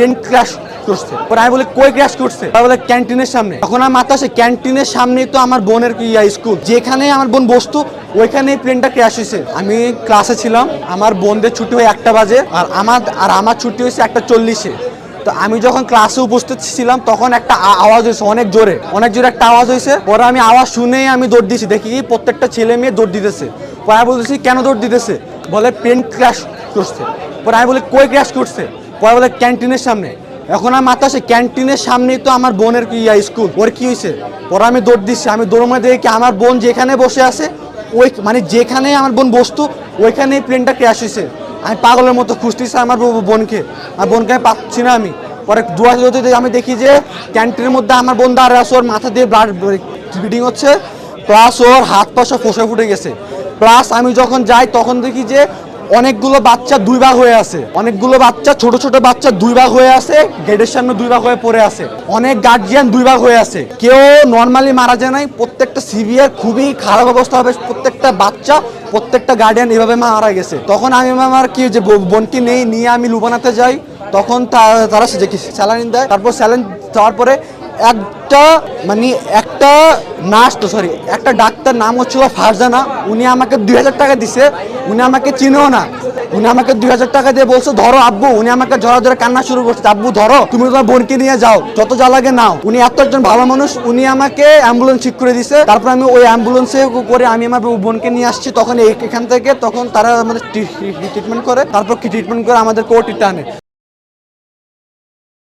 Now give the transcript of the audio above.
Train crash করছে। পরে আমি বলি, কই ক্র্যাশ করছে? বলে ক্যান্টিনের সামনে। তখন আমার মাথা আসে ক্যান্টিনের সামনেই তো আমার বোনের ইয়া স্কুল যেখানে আমার বোন বসতো ওইখানে প্লেনটা ক্র্যাশ হয়েছে। আমি ক্লাসে ছিলাম, আমার বোনদের ছুটি হয় একটা বাজে, আর আমার আর আমার ছুটি হয়েছে একটা চল্লিশে। তো আমি যখন ক্লাসে উপস্থিত ছিলাম, তখন একটা আওয়াজ হয়েছে, অনেক জোরে। অনেক জোরে একটা আওয়াজ হয়েছে। পরে আমি আওয়াজ শুনেই আমি দৌড় দিয়েছি। দেখি প্রত্যেকটা ছেলে মেয়ে দৌড় দিতেছে। পরে বলতেছি, কেন দৌড় দিতেছে? বলে প্লেন ক্র্যাশ করছে। পরে আমি বলি, কই ক্র্যাশ করছে? পরে বলে ক্যান্টিনের সামনে? এখন আমার মাথা আসে, ক্যান্টিনের সামনেই তো আমার বোনের ইয়া স্কুল, ওর কি হয়েছে পরে আমি দৌড় দিচ্ছি, আমি দৌড় মধ্যে দেখি আমার বোন যেখানে বসে আছে, ওই মানে যেখানে আমার বোন বসতো ওইখানেই প্লেনটা ক্র্যাশ হয়েছে আমি পাগলের মতো খুঁজতেছি আমার বোনকে আর বোনকে আমি পাচ্ছি না আমি। পরে দুয়া যদি আমি দেখি যে ক্যান্টিনের মধ্যে আমার বোন দাঁড়ায় আছে, ওর মাথা দিয়ে ব্লাড ব্লিডিং হচ্ছে প্লাস ওর হাত পা সব ফসে ফুটে গেছে। প্লাস আমি যখন যাই, তখন দেখি যে অনেকগুলো বাচ্চা দুই ভাগ হয়ে আছে। অনেকগুলো বাচ্চা, ছোট ছোট বাচ্চা দুই ভাগ হয়ে আছে, গেটের সামনে দুই ভাগ হয়ে পড়ে আছে। অনেক গার্জিয়ান দুই ভাগ হয়ে আছে। কেউ নর্মালি মারা যায় নাই, প্রত্যেকটা সিভিয়ার খুবই খারাপ অবস্থা হবে, প্রত্যেকটা বাচ্চা, প্রত্যেকটা গার্ডিয়ান এভাবে মারা গেছে। তখন আমি আমার কি যে ব- বোনকে নেই নিয়ে আমি লুবানাতে যাই, তখন তারা সে স্যালাইন দেয়, তারপর স্যালাইন দেওয়ার পরে একটা মানে একটা নার্স তো সরি একটা ডাক্তার নাম হচ্ছিল ফারজানা। উনি আমাকে দুই হাজার টাকা দিছে, উনি আমাকে চিনেও না। উনি আমাকে দুই হাজার টাকা দিয়ে বলছে, ধরো আব্বু, উনি আমাকে জড়া জড়া কান্না শুরু করছে। আব্বু, ধরো, তুমি তোমার বোনকে নিয়ে যাও, যত যা লাগে নাও। উনি এত একজন ভালো মানুষ, উনি আমাকে অ্যাম্বুলেন্স ঠিক করে দিছে। তারপর আমি ওই অ্যাম্বুলেন্সে করে আমি আমার বোনকে নিয়ে আসছি। তখন এখান থেকে, তখন তারা আমাদের ট্রিটমেন্ট করে, তারপর ট্রিটমেন্ট করে আমাদের কোর্টে টানে।